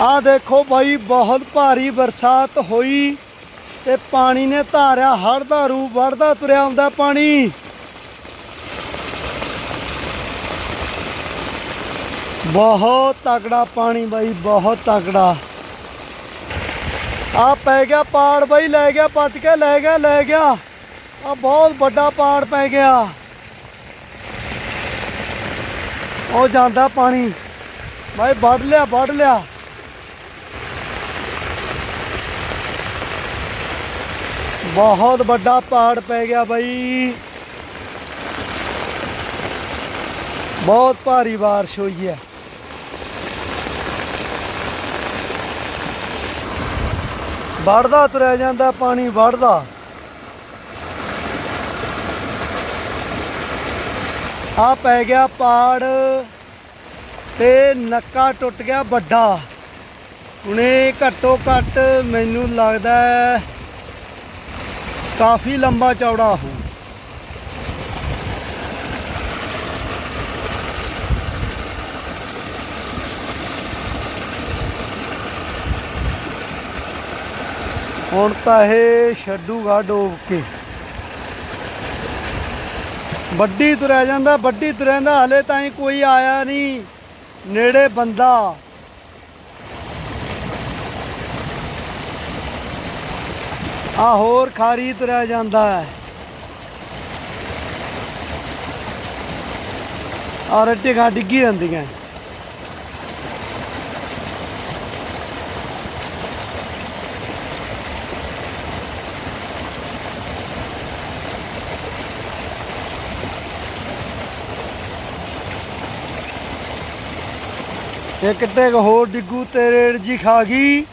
ਆ ਦੇਖੋ ਬਾਈ, ਬਹੁਤ ਭਾਰੀ ਬਰਸਾਤ ਹੋਈ ਤੇ ਪਾਣੀ ਨੇ ਧਾਰਿਆ ਹੜ੍ਹ ਦਾ ਰੂਪ ਵੜਦਾ ਤੁਰਿਆ ਆਉਂਦਾ ਪਾਣੀ। ਬਹੁਤ ਤਗੜਾ ਪਾਣੀ ਬਾਈ, ਬਹੁਤ ਤਕੜਾ। ਆ ਪੈ ਗਿਆ ਪਾੜ ਬਾਈ, ਲੈ ਗਿਆ ਪੱਟ ਕੇ, ਲੈ ਗਿਆ ਲੈ ਗਿਆ। ਆ ਬਹੁਤ ਵੱਡਾ ਪਾੜ ਪੈ ਗਿਆ। ਉਹ ਜਾਂਦਾ ਪਾਣੀ। ਬਾਈ ਵੱਢ ਲਿਆ ਵੱਢ ਲਿਆ। ਬਹੁਤ ਵੱਡਾ ਪਹਾੜ ਪੈ ਗਿਆ ਬਾਈ। ਬਹੁਤ ਭਾਰੀ ਬਾਰਿਸ਼ ਹੋਈ ਹੈ। ਵੜਦਾ ਤੁਰਿਆ ਜਾਂਦਾ, ਪਾਣੀ ਵੜਦਾ ਆ ਪੈ ਗਿਆ ਪਾੜ ਤੇ ਨੱਕਾ ਟੁੱਟ ਗਿਆ ਵੱਡਾ। ਹੁਣੇ ਘੱਟੋ ਘੱਟ ਮੈਨੂੰ ਲੱਗਦਾ ਕਾਫੀ ਲੰਬਾ ਚੌੜਾ ਹੋ। ਹੁਣ ਤਾਂ ਇਹ ਛੱਡੂਗਾ ਡੋਬ ਕੇ। ਵੱਡੀ ਤੁਰਿਆ ਜਾਂਦਾ, ਵੱਡੀ ਤੁਰਿਆ ਜਾਂਦਾ, ਹਲੇ ਤਾਈਂ ਕੋਈ ਆਇਆ ਨਹੀਂ। ਨੇੜੇ ਬੰਦਾ। ਆ ਹੋਰ ਖਾਰੀ ਤੁਰਿਆ ਜਾਂਦਾ ਹੈ। ਆ ਰੱਟੀਆਂ ਡਿੱਗੀ ਜਾਂਦੀਆਂ। ਇੱਕ ਟੇਕ ਹੋਰ ਡਿੱਗੂ ਤੇਰੇ ਜੀ ਖਾ ਗਈ।